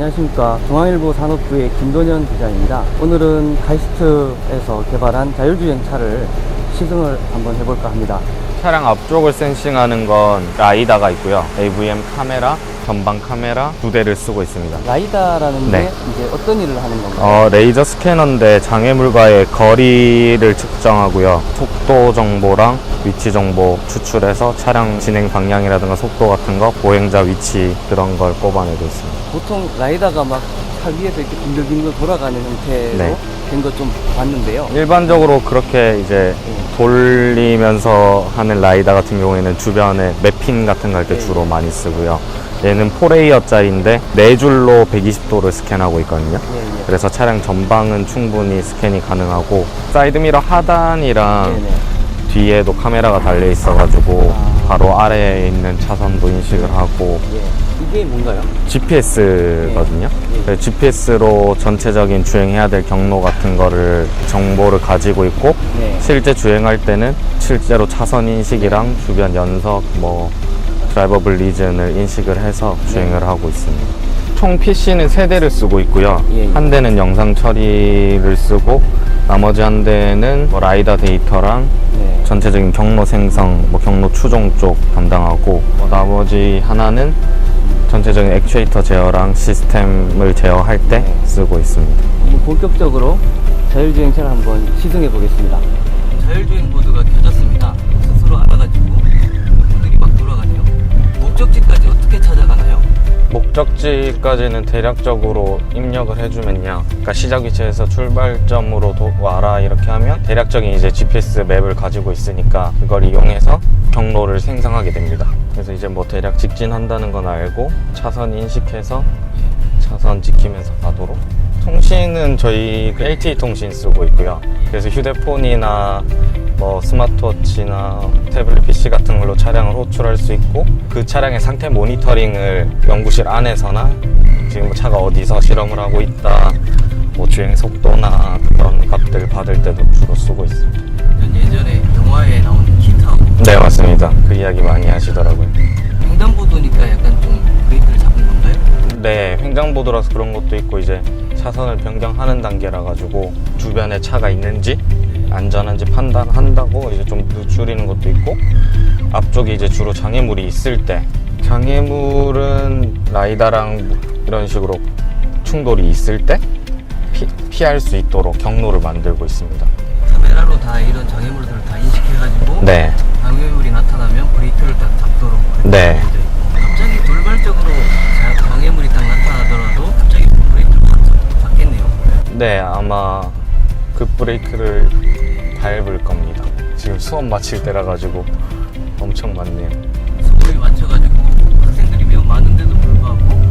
안녕하십니까. 중앙일보 산업부의 김도현 기자입니다. 오늘은 카이스트에서 개발한 자율주행 차를 시승을 한번 해볼까 합니다. 차량 앞쪽을 센싱하는 건 라이다가 있고요. AVM 카메라, 전방 카메라 두 대를 쓰고 있습니다. 라이다라는 네. 게 이제 어떤 일을 하는 건가요? 어, 레이저 스캐너인데 장애물과의 거리를 측정하고요. 속도 정보랑 위치 정보 추출해서 차량 진행 방향이라든가 속도 같은 거, 보행자 위치 그런 걸 뽑아내고 있습니다. 보통 라이다가 막차 위에서 이렇게 빙글빙글 돌아가는 형태로 네. 된거 좀 봤는데요. 일반적으로 그렇게 이제 돌리면서 하는 라이다 같은 경우에는 주변에 맵핀 같은 거 할 때 네. 주로 많이 쓰고요. 얘는 4레이어짜리인데 네 줄로 120도를 스캔하고 있거든요. 예, 예. 그래서 차량 전방은 충분히 스캔이 가능하고 사이드미러 하단이랑. 뒤에도 카메라가 달려 있어가지고 아. 바로 아래에 있는 차선도 인식을 하고 예. 이게 뭔가요? GPS거든요. 예. GPS로 전체적인 주행해야 될 경로 같은 거를 정보를 가지고 있고 네. 실제 주행할 때는 실제로 차선 인식이랑 주변 연석 뭐 드라이버블 리즌을 인식을 해서 주행을 하고 있습니다. 총 PC는 세 대를 쓰고 있고요. 예, 예. 한 대는 영상 처리를 쓰고 나머지 한 대는 뭐 라이다 데이터랑 네. 전체적인 경로 생성, 뭐 경로 추종 쪽 담당하고 뭐 나머지 하나는 전체적인 액추에이터 제어랑 시스템을 제어할 때 네. 쓰고 있습니다. 그럼 본격적으로 자율주행차를 한번 시승해 보겠습니다. 자율주행 보드가 켜졌습니다. 스스로 알아가지고 목적지까지 어떻게 찾아가나요? 목적지까지는 대략적으로 입력을 해주면요. 그러니까 시작 위치에서 출발점으로 도- 와라 이렇게 하면 대략적인 이제 GPS 맵을 가지고 있으니까 그걸 이용해서 경로를 생성하게 됩니다. 그래서 이제 뭐 대략 직진한다는 건 알고 차선 인식해서 차선 지키면서 가도록. 통신은 저희 그 LTE 통신 쓰고 있고요. 그래서 휴대폰이나 뭐 스마트워치나 태블릿 PC 같은 걸로 차량을 호출할 수 있고 그 차량의 상태 모니터링을 연구실 안에서나 지금 뭐 차가 어디서 실험을 하고 있다 뭐 주행 속도나 그런 값들 받을 때도 주로 쓰고 있습니다. 예전에 영화에 나온 기타하고 네 맞습니다. 그 이야기 많이 하시더라고요. 횡단보도니까 약간 좀 브레이크를 잡은 건가요? 네, 횡단보도라서 그런 것도 있고 이제 차선을 변경하는 단계라 가지고 주변에 차가 있는지 안전한지 판단한다고 이제 좀 늦추리는 것도 있고 앞쪽에 이제 주로 장애물이 있을 때 장애물은 라이다랑 이런 식으로 충돌이 있을 때 피, 피할 수 있도록 경로를 만들고 있습니다. 카메라로 다 이런 장애물들을 다 인식해가지고 네, 장애물이 나타나면 브레이크를 딱 잡도록 네. 갑자기 돌발적으로 자- 장애물이 딱 나타나더라도 갑자기 브레이크를 잡겠네요. 네 아마 그 급브레이크를 밟을 겁니다. 지금 수업 마칠 때라 가지고 엄청 많네요. 수업에 맞춰가지고 학생들이 매우 많은데도 불구하고